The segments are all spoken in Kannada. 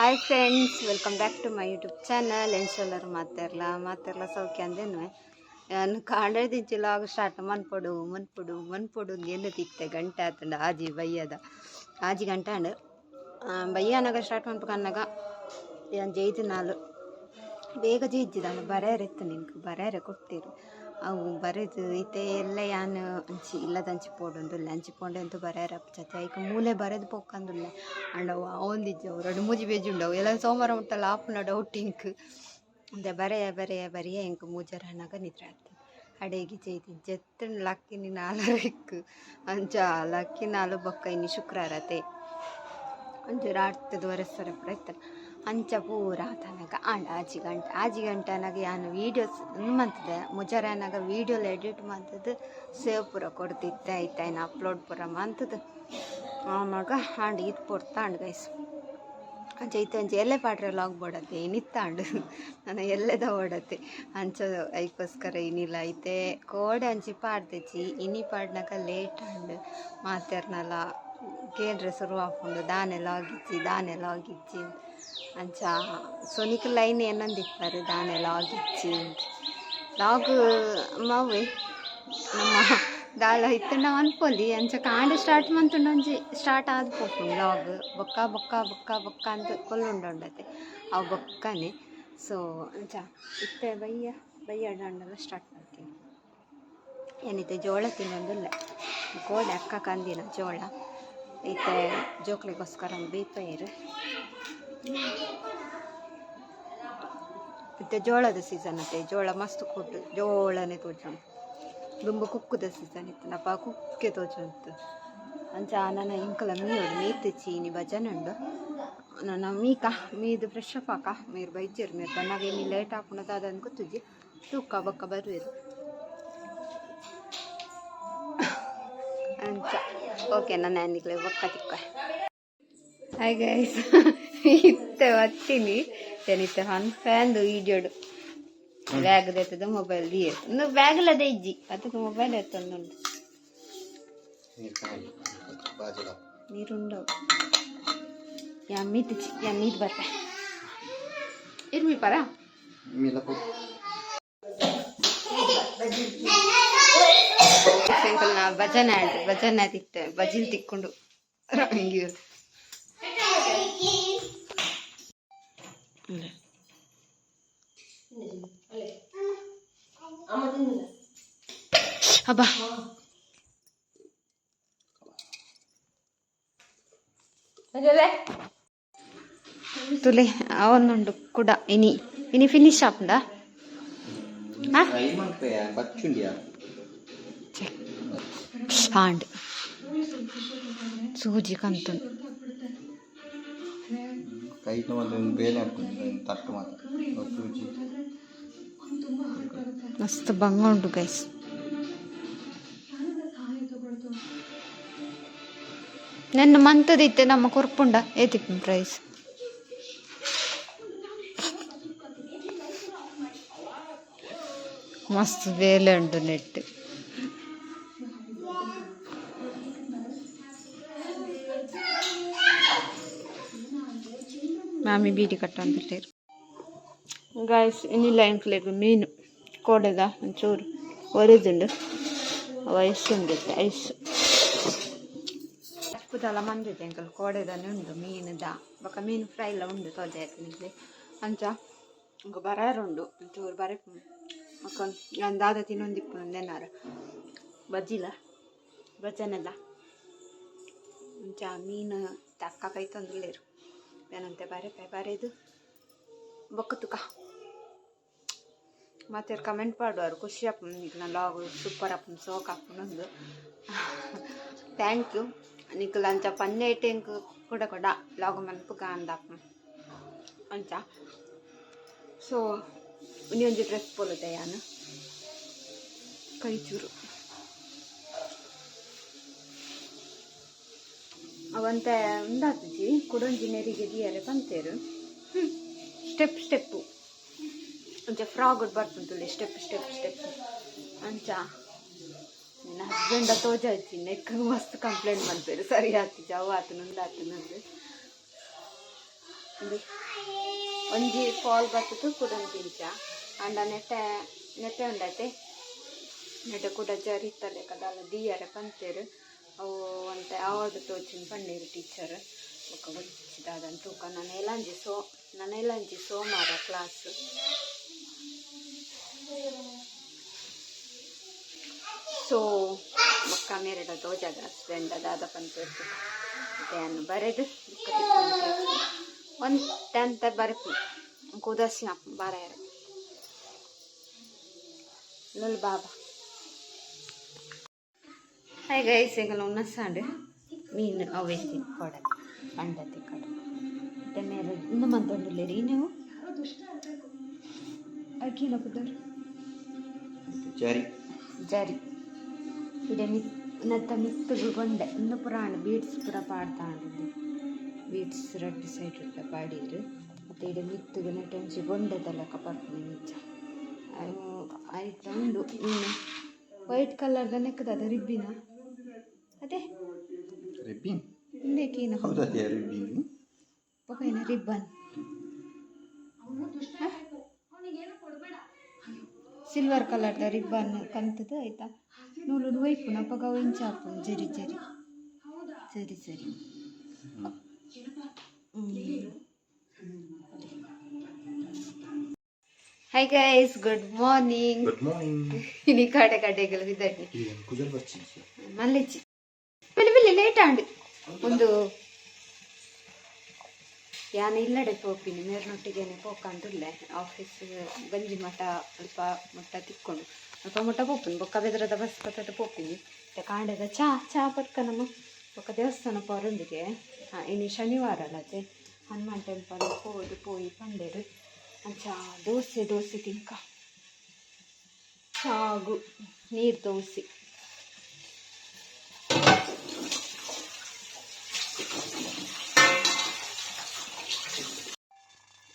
Hi friends welcome back to my YouTube channel ಎನ್ಸೆಲ್ಲರು ಮಾತಾಡಲ್ಲ ಮಾತಾಡಲ್ಲ ಸೌಖ್ಯ ಅಂದೇನು ನಾನು ಕಾಂಡದಿಚ್ಚಿ ಆಗ ಸ್ಟಾರ್ಟ್ ಮನ್ಪಡು ಮನ್ಪಡು ಮನ್ಪಡು ಏನು ತಿಕ್ತೆ? ಗಂಟೆ ಆತಂಡ, ಆಜಿ ಬಯ್ಯದ ಆಜಿ ಗಂಟೆ ಅಂಡ್ ಬಯ್ಯ ಅನ್ನಗ ಸ್ಟಾರ್ಟ್ ಮಾಡ್ಬೇಕು ಅನ್ನಗ ಏನು ಜೈದು ನಾಲ್ ಬೇಗ ಜೈಜಿದಾನು ಬರೇರೆ ಇತ್ತು ನಿನ್ಗೆ ಬರೆರೆ ಕೊಟ್ಟಿರು. ಅವು ಬರೆದು ಇತ್ತೆ ಎಲ್ಲ ಯಾನು ಅಂಚಿ ಇಲ್ಲದ ಅಂಚಿ ಪೋಡೊಂದುಲ್ಲ, ಅಂಚಿ ಪೋಂಡೆ ಅಂತೂ ಬರೇರೆ ಅಪ್ಚತೆ ಐಕ್ ಮೂಲೆ ಬರೆದು ಪೊಕ್ಕಂದುಲ್ಲ ಅಂಡವು ಅವೊಂದಿದ್ದವು ಎರಡು ಮೂಜಿ ಬೇಜಿ ಉಂಡವು. ಎಲ್ಲ ಸೋಮವಾರ ಉಂಟಲ್ಲ ಆಪುನ ಡೌಟ್ ಇಂಕ್ ಅಂದೆ ಬರೆಯ ಬರೆಯ ಬರೆಯ ಇಂಕ್ ಮೂಜರ ಹಣ್ಣಾಗ ನಿದ್ರೆ ಆಗ್ತದೆ ಅಡೆಗೆ ಚೈತಿ ಜೆತ್ತನ್ ಲಕ್ಕಿನಿ ನಾಲರಿಕ್ ಅಂಚ ಲಕ್ಕಿ ನಾಲು ಬೊಕ್ಕ ಇನ್ನು ಶುಕ್ರವಾರತೆ ಒಂಚೂರು ಆಡ್ತದ ಒರೆಸ್ತಾರೆ ಪುರ ಇತ್ತಲ್ಲ ಅಂಚ ಪೂರ ತನಕ ಆಂಡ ಆಜಿ ಗಂಟ ಆಜಿ ಗಂಟನಾಗ ಯಾನು ವೀಡಿಯೋಸ್ ಮಂತದೆ, ಮುಜಾರನಾಗ ವೀಡಿಯೋಲ್ ಎಡಿಟ್ ಮಾಡ್ತದ್ದು ಸೇವ್ ಪೂರ ಕೊಡ್ತಿತ್ತೆ ಆಯ್ತಾ ಇನ್ನು ಅಪ್ಲೋಡ್ ಪೂರ ಮಂತದ್ದು ಆಮಾಗ ಆಂಡ್ ಇದು ಪೊಡ್ತಾಂಡ್ ಗೈಸ್ ಅಂಚ ಇತ್ತ ಅಂಚೆ ಎಲ್ಲೆ ಪಾಡ್ರೆ ಲಾಗ್ ಬೋಡತ್ತೆ ಏನಿತ್ತಾಂಡು? ನಾನು ಎಲ್ಲೆದ ಓಡತ್ತೆ? ಅಂಚ ಐಕೋಸ್ಕರ ಏನಿಲ್ಲ ಐತೆ. ಕೋಡೆ ಅಂಚಿ ಪಾಡ್ದೆಚ್ಚಿ ಇನಿ ಪಾಡ್ನಾಗ ಲೇಟ್ ಅಂಡ್ ಮಾತೇರ್ನಲ್ಲ ಕೇಳ್ರೆ ಶುರು ಹಾಕೊಂಡು ದಾನೆಲ್ಲ ಲಾಗಿಚ್ಚಿ ದಾನೆ ಲಾಗಿಚ್ಚಿ ಅಂಚ. ಸೊನಿಕ್ ಲೈನ್ ಏನಂದಿಪ್ಪಾರು ದಾನೆ ಲಾಗಿಚ್ಚಿ ಲಾಗ್, ಮಾವೆ, ನಮ್ಮ ದಾಲ ಇತ್ತಂಡ ಅನ್ಪೊಲಿ ಅಂಚ ಕಾಂಡ ಸ್ಟಾರ್ಟ್ ಮಂತುಂಡ ಒಂಜಿ ಸ್ಟಾರ್ಟ್ ಆದ್ ಪೋಪುಂಡು ಲಾಗ್, ಬೊಕ್ಕ ಬೊಕ್ಕ ಬೊಕ್ಕ ಬೊಕ್ಕ ಅಂತ ಕೊಲ್ಲುಂಡೊಂಡತೆ. ಅವು ಬೊಕ್ಕನೆ. ಸೊ ಅಂಚ ಇತ್ತೆ ಬಯ್ಯ ಬಯ್ಯ ಡಂಡೆಲ್ಲ ಸ್ಟಾರ್ಟ್ ಮಾಡ್ತೀನಿ ಏನಿದೆ ಜೋಳ ತಿನ್ನೊಂದಿಲ್ಲ. ಕೋಡೆ ಅಕ್ಕ ಕಂದಿನ ಜೋಳ. ಇತ್ತೆ ಜೋಕ್ಲಿಗೋಸ್ಕರ ಬೇಪೈರು ಮತ್ತು ಜೋಳದ ಸೀಸನ್ ಅತ್ತೆ ಜೋಳ ಮಸ್ತ್ ಕೊಟ್ಟು ಜೋಳನೆ ತೋಜುಂಡು ದುಂಬು ಕುಕ್ಕುದ ಸೀಸನ್ ಇತ್ತು. ನಪ್ಪ ಕುಕ್ಕೆ ತೋಜುಂತು ಅಂಚ ನನ್ನ ಇಂಕಲ ಮೀಯೋಡು ಮೀತು ಚೀನಿ ಭಜನೆ ಉಂಡು ನನ್ನ ಮೀಕ ಮೀದು ಫ್ರೆಶ್ ಅಪ್ ಆಕ ಮೀರು ಬೈಜರು ಮೀರು ಬಣ್ಣಗೆ ನೀ ಲೇಟ್ ಹಾಕುಣದ ಅದನ್ನು ಗೊತ್ತಿದ್ದಿ ತೂಕ ಬಕ್ಕ ಬರುವಿರು ಅಂಚ. ಓಕೆ ನನ್ನ ಅನ್ನಿಕ್ಲೆ ಬಕ್ಕ ತಿಕ್ಕ ಹಾಯ್ ಗೈಸ್ ಇತ್ತೆ ಒತ್ತೀನಿ ಏನಿತ್ತೆ ಹನ್ ಫ್ಯಾನ್ ಈಜೋಡು ಬ್ಯಾಗ್ ದೇತದ ಮೊಬೈಲ್ ದಿಯೆ ಇನ್ನು ಬ್ಯಾಗ್ಲದ ಇಜ್ಜಿ. ಅದಕ್ಕೆ ಮೊಬೈಲ್ ಎತ್ತೊಂದುಂಡು ನೀರುಂಡವು. ಯಾ ಮೀತು ಬರ್ತ. ಇರ್ಮಿ ಪರ. ನಾ ಭಜನೆ ಭಜನೆ ತಿಕ್ತೆ ಭಜಿಲ್ ತಿಕ್ಕೊಂಡು. ಹಿಂಗೆ ಹಬ್ಬ ತುಲೆ ಅವನುಂಡು ಕೂಡ ಇನಿ ಇನಿ ಫಿನಿಶ್ ಆಪ್ದ ಹಾ పచ్చుండియా ಹಾಂಡ್ ಸೂಜಿ ಕಂತು ಕೈಗೆ ಒಂದು ಬೇನೆ ಹಾಕೊಂಡು ತಟ್ಟು ಮಾತ್ರ. ಸೂಜಿ. ಮಸ್ತ್ ಬಂಗ ಉಂಟು ಗೈಸ್ ನನ್ನ ಮಂತದಿತ್ತೆ ನಮ್ಮ ಕೊರ್ಪುಂಡ ಏತಿಪ್ಪು ಪ್ರೈಸ್ ಮಸ್ತ್ ಬೇಲೆ ಉಂಟು ನೆಟ್ ಮಾಮಿ ಬೀಡಿ ಕಟ್ಟು ಅಂತಿಟ್ಟೇರು ಗಾಯ್ಸ್ ಇನ್ನಿಲ್ಲ ಎಂಕ್ಲೆಗ್ ಮೀನು ಕೋಡೆದ ಒಂಚೂರು ಒರೆದುಂಡು ವಯಸ್ಸುಂಡು ಐಸ್. ಪುದಲ ಮಂದಿದೆ ಅಂಕಲ್ ಕೋಡೆದನೆ ಉಂಡು ಮೀನುದ. ಬೊಕ ಮೀನು ಫ್ರೈ ಎಲ್ಲ ಉಂಡು ತೋಜೆ ಆಯ್ತು ಅಂಚ ಇಂಕ ಬರಾರುಂಡು ಒಂಚೂರು ಬರೆ ಅಕ್ಕ ನಂದಾದ ದಾದ ತಿನ್ನೊಂದಿಪ್ಪು ನೆನಾರ ಬಜ್ಜಿಲ? ಬಜ್ಜನೆಲ್ಲ? ಅಂಚ ಮೀನು ತಕ್ಕ ಕೈ ತಂದುಳ್ಳೇರು ಏನಂತೆ? ಬರೆ ಪೆ ಬರೆದು ಬೊಕ್ಕ ತುಕ. ಮತ್ತೆ ಕಮೆಂಟ್ ಮಾಡುವರು ಖುಷಿ ಅಪ್ಪನ ನಿಕ್ನ ಲಾಗ್ ಸೂಪರ್ ಅಪ್ಪನ ಸೋಕ್ ಅಪ್ಪನೊಂದು ಥ್ಯಾಂಕ್ ಯು ಲಂಚ ಪನ್ನೆ ಇಟ್ಟೆಂಕ್ ಕೂಡ ಕೊಡ. ಲಾಗ್ ಮನ್ಪು ಕಾಂದ ಅಪ್ಪ ಅಂಚ. ಸೊ ಒಂಜಿ ಡ್ರೆಸ್ ಪೋಲುತ್ತೆ ಯಾನು? ಕೈ ಚೂರು ಅವಂತ ಉಂದಾತುಜಿ ಕುಡೊಂಜಿ ನೆರಿಗೆ ದಿಯರೆ ಪಂತೇರು ಸ್ಟೆಪ್ ಸ್ಟೆಪ್ ಅಂಚ ಫ್ರಾಗ್ ಬರ್ತುಂಟುಲೆ ಸ್ಟೆಪ್ ಸ್ಟೆಪ್ ಸ್ಟೆಪ್ ಅಂಚ, ನನ್ನ ಹಸ್ಬೆಂಡ ತೋಜ ಹಚ್ಚಿ ನೆಕ್ ಮಸ್ತ್ ಕಂಪ್ಲೇಂಟ್ ಮಾಡ್ತಾರೆ. ಸರಿ ಆತು ಜಾವ್ ಆತು ನಂದು ಆತು ನಂದು. ಇದು ಒಂಜಿ ಫಾಲ್ ಬತ್ತದು ಕುಡನ್ ಇಂಚ ಅಂಡ ನೆಟ್ಟೆ ನೆಟ್ಟೆ ಉಂಡತೆ. ನೆಟ್ಟೆ ಕೂಡ ಜರಿತಲೆ ಕದಾಲ, ದಿಯರೆ ಪಂತೇರು ಅವು ಅಂತ ಅವಾರ್ಡ್ ತೋಚಿನ ಪನ್ನೀರು ಟೀಚರ್ ಬೊಕ್ಕ ಗೊತ್ತಿದ್ದಾದ ತೂಕ ನಾನು ಎಲ್ಲಂಜಿ ಸೋ ನಾನು ಎಲ್ಲಂಜಿ ಸೋಮವಾರ ಕ್ಲಾಸ್ ಸೊ ಬೊಕ್ಕ ಮೇರೆಡ ತೋಜಾಗ ಫ್ರೆಂಡ್ ಅದಾದ ಪಂತೇರು ಅನ್ನು ಬರೆದು ಒಂದು ಟೆಂತ್ ಬರಪು ಕುದಸ್ನ ಬರೆಯರೆ ಲಲ್ ಬಾಬಾ ಹಾಯ್ ಗೈಸ್ ಈಗ ಉನ್ನಸಾಂಡು ಮೀನು ಅವೇಸಿ ಕೊಡ ಅಂಡತಿ ಕಡ ಟೆನ್ನೇರು ಇನ್ನು ಮಂತೊಂದುಲ್ಲೇರಿ ನೀವು? ಅಕ್ಕಿನ ಕುದರ್ ಜಾರಿ. ಜರಿ. ಇಡೆ ಮಿ ನತ್ತ ಮಿತ್ತುಗು ಗೊಂಡೆ ಇನ್ನು ಪುರಾಣ ಬೀಟ್ಸ್ ಪುರ ಪಾಡ್ತಾಂಡಿದ್ದೆ ಬೀಟ್ಸ್ ರಡ್ಡು ಸೈಡ್ ಇಟ್ಟ ಪಾಡಿರು ಮತ್ತು ಇಡೆ ಮಿತ್ತುಗು ನಟಂಚಿ ಗೊಂಡೆದ ಲೆಕ್ಕ ಪರ್ಪುನೆ ನಿಜ ಆಯ್ತ ಉಂಡು. ವೈಟ್ ಕಲರ್ದ ನೆಕ್ಕದ ಅದು ರಿಬ್ಬಿನ ರಿಬ್ಬಿನ್ ಹಿಂದೆ ಕೀನ ಹೌದಾ ರಿಬ್ಬಿನ್ ಪೊಕೈನ ರಿಬ್ಬನ್ ಸಿಲ್ವರ್ ಕಲರ್ದ ರಿಬ್ಬನ್ ಕಂತದ ಆಯ್ತಾ ನೂಲು ವೈಪುನ ಪಗ ಇಂಚಾಪು ಜರಿ ಜರಿ ಸರಿ ಸರಿ hi guys good morning good morning ಇನಿ ಕಡೆ ಕಡೆಗಳು ಇದ್ದಾಗಿ ಕುಜಲ್ ಆಂಡು ಒಂದು ಯಾನ ಇಲ್ಲಡೆ ಪೋಪಿನಿ ಮೇರ್ನೊಟ್ಟಿಗೆನೆ ಪೋಕಂಡುಲ್ಲೆ ಆಫೀಸ್ ಗಂಜಿ ಮಠ, ಅಲ್ಪ ಮುಟ್ಟ ತಿಕ್ಕೊಂಡು. ಅಲ್ಪ ಮುಟ್ಟ ಪೋಪಿನಿ, ಬೊಕ್ಕ ಬೆದರದ ಬಸ್ ಪತ್ತದ ಪೋಪಿನಿ. ಕಾಂಡೆದ ಚಾ ಚಾ ಪಟ್ಕನಮ್ಮ ಬೊಕ್ಕ ದೇವಸ್ಥಾನ ಪೋರೊಂದಿಗೆ. ಇನ್ನು ಶನಿವಾರ ಅಲ್ಲದೆ ಹನುಮಾನ್ ಟೆಂಪಲ್ ಹೋದು ಪೋಯಿ ಪಂಡೆರು ಚಾ, ದೋಸೆ ದೋಸೆ ತಿಂಕ ಚಾಗು, ನೀರು ದೋಸೆ.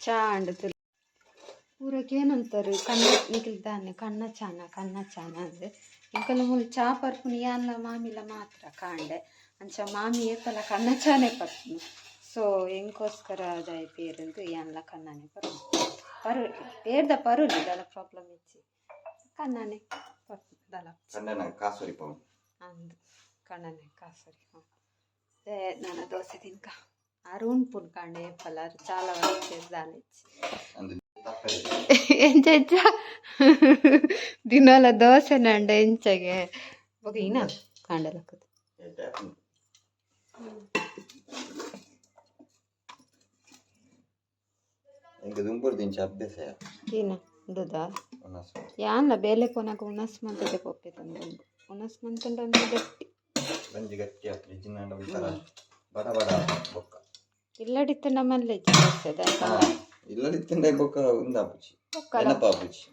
ಚಾ ಅಂಡು ಊರಕ್ಕೆ ಏನಂತಾರೆ ಕಣ್ಣ ನಿಖಿಲ್ದಾನೆ ಕಣ್ಣ ಚಾನ ಕಣ್ಣ ಚಾನ ಅಂದರೆ ಇಂಕಲ ಮುಲ್ ಚಾ ಪರ್ಪುನಿ ಯಾನ್ಲ ಮಾಮಿಲ ಮಾತ್ರ ಕಾಂಡೆ. ಅಂಚ ಮಾಮಿ ಏಪಲ ಕಣ್ಣ ಚಾನೆ ಪರ್ಪುನು. ಸೊ ಎಂಕೋಸ್ಕರ ಅದಾಯ ಪೇರಂದು ಯಾನ್ಲ ಕಣ್ಣನೆ ಪರ್ಪು? ಪರು ಪೇರ್ದ ಪರುಲಿ ದಲ ಪ್ರಾಬ್ಲಮ್ ಇಚ್ಚಿ. ಕಣ್ಣನೆ ಪರ್ಪು ದಲ. ಸಂಡನ ಕಾಸೂರಿ ಪವನ್ ಅಂದು ಕಣ್ಣನೆ ಕಾಸರಿ ಹ್ಞೂ ಅದೇ ನಾನು ದೋಸೆ ತಿನ್ಕ. ಅರುಣ್ ಪುನ್ಕಂಡೆ ಫಲ ಚಾಲ చేద్దానిచ్చి ಅಂದು ತಪ್ಪದೆ ఎంచ ದಿನಾಲ ದೋಸೆ ನಂಡ ಎಂಚಗೆ ఒక ఈయన కాండలకు ఇంక దుంపూరు దించి అభ్యాస ఈయన ದುದಾ ఉన్నసు ಯಾನ್ಲ ಬೇಲೆ ಕೊನಾಗ ಉಣಸ್ ಮಂತದೆ ಪೊಪ್ಪೆ ತಂದು ಉಣಸ್ ಮಂತಂಡ ಒಂದು ಗಟ್ಟಿ ಗಂಜಿ ಗಟ್ಟಿ ಫ್ರಿಜ್ ನಂಡ ಒಂಥರ ಬಡ ಬಡ ಬೊಕ್ಕ ఇల్లడిత్తుండ మళ్ళీ ఇల్లడి ఇల్లడిత్తుండ బొక్క ఉంది ఆపుచి పాపుచి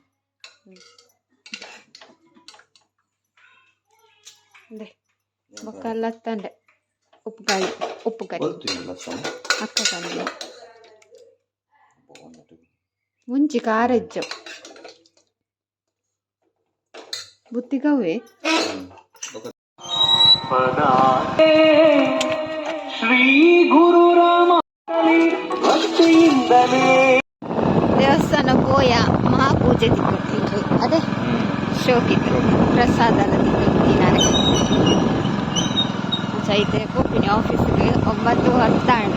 బొక్కలు లత్తండే ఉప్పు కాయ ఉప్పు కాయ. అక్క కాయ. ముంచి కారెజ్జం. బుత్తిగా ದೇವಸ್ಥಾನ ಪೋಯ ಮಹಾಪೂಜೆ ತಿಕ್ಕೊಟ್ಟಿದ್ದು ಅದೇ ಶೋಕಿತ್ತು ಪ್ರಸಾದ ನಾನು ಚೈತೆ ಪೋಪಿನಿ ಆಫೀಸ್ಗೆ ಒಂಬತ್ತು ಹತ್ತು ಆಂಡ್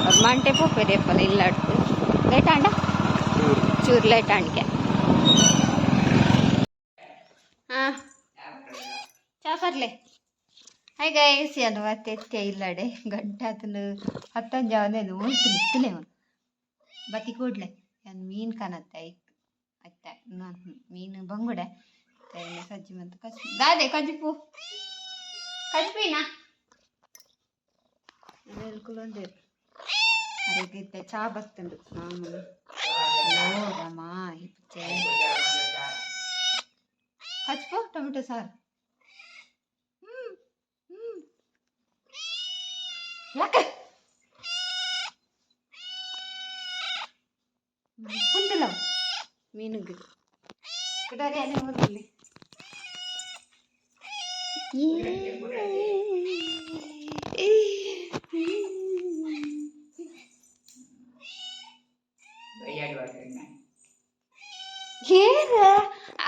ಅವ್ರು ಮಂಟೆ ಪೋಪೆ ರೇಪಲ್ಲ ಇಲ್ಲ ಲೇಟ್ ಆಂಡ ಚೂರು ಲೇಟ್ ಆಂಡ್ಗೆ ಹಾಂ. ಚಾ ಬರ್ಲೆ ಗೈಸ್ ಅನ್ನುವ ತೆತ್ತೆ ಇಲ್ಲಡೆ. ಗಂಟೆ ಅದನ್ನು ಹತ್ತೊಂದು ಜಾವನೇನು ಉಂಟು. ನಿಂತಲೇ ಅವನು ಬತ್ತಿ ಕೂಡ್ಲೆ ಮೀನ್ ಮೀನು ಕಾಣತ್ತೆ ಇತ್ತು ಆಯ್ತಾ? ಮೀನು ಬಂಗುಡೆ. ಸಜ್ಜಿ ಮತ್ತು ಕಸಿ ದಾದೆ ಕಜ್ಪು ಕಜ್ಜಿಪೀನಾ ಹೇಳ್ಕೊಳ್ಳೊಂದೇ ಅರೆಗಿದ್ದೆ ಚಾ ಬರ್ತುಂಡು. ಮಾಮೂಲು ರಮ ಹಿಪ್ಪೆ ಕಚ್ಪು ಟೊಮೆಟೊ ಸಾರು. ಹ್ಮ್ ಹ್ಮ್. మీనుగు అరే నా హస్బెండ్ అనికి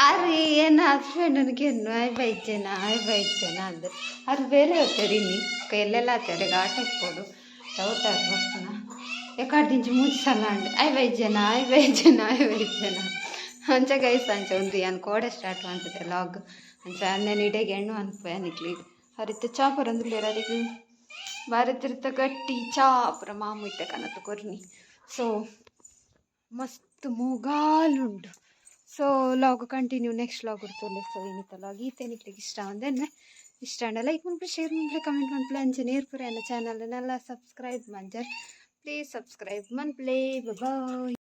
ಅರೆ ಏನು ಹಸ್ಬೆಂಡ್ ನನಗೆ అది వేరే ನಾಯಿ ఇన్ని ఒక ಅದು ಬೇರೆ ಹೋಗ್ತಾರೆ ನೀ చదువుతారు వస్తున్నా ఎక్కడి నుంచి మూసాలండి అవి వైద్యనా అవి వైద్యనా అవి వైద్యనా ಅಂಚ ಗೈಸ್ ಅಂಚ ಒಂದು ಏನು ಕೋಡೆ ಸ್ಟಾರ್ಟ್ ಮಾಡ್ತದೆ ಲಾಗ್ ಅಂಚ ಅನ್ನೇನು ಇಡೆಗೆ ಹೆಣ್ಣು ಅನ್ಪೋಯ ನಿಕ್ಲಿ ಹರಿತ ಚಾಪರ್ ಅಂದ್ರೆ ಅದಕ್ಕೆ ಭಾರತಿರ್ತ ಗಟ್ಟಿ ಚಾಪರ ಮಾಮು ಇಟ್ಟೆ ಕನತ ಕೊರ್ನಿ ಸೊ ಮಸ್ತ್ ಮೂಗಾಲುಂಡು. So vlog continue next vlog ಇರ್ತದೆ ಸೊ ಏನಿತ್ತ ಲಾಗ್ ಈತೆ ನಿಕ್ಲಿಗೆ ಇಷ್ಟ ಅಂದೇನೆ ಇಷ್ಟ ಅಂಡ ಲೈಕ್ ಮಾಡ್ಬಿಟ್ಟು ಶೇರ್ ಮಾಡ್ಬಿಟ್ಟು ಕಮೆಂಟ್ ಮಾಡ್ಬಿಟ್ಟು ಅಂಚೆ ನೇರ್ಪುರ ನನ್ನ ಚಾನಲ್ನೆಲ್ಲ ಸಬ್ಸ್ಕ್ರೈಬ್ ಮಂಜರ್ ಪ್ಲೀಸ್ ಸಬ್ಸ್ಕ್ರೈಬ್ ಮನ್ ಪ್ಲೇ ಬಾಯ್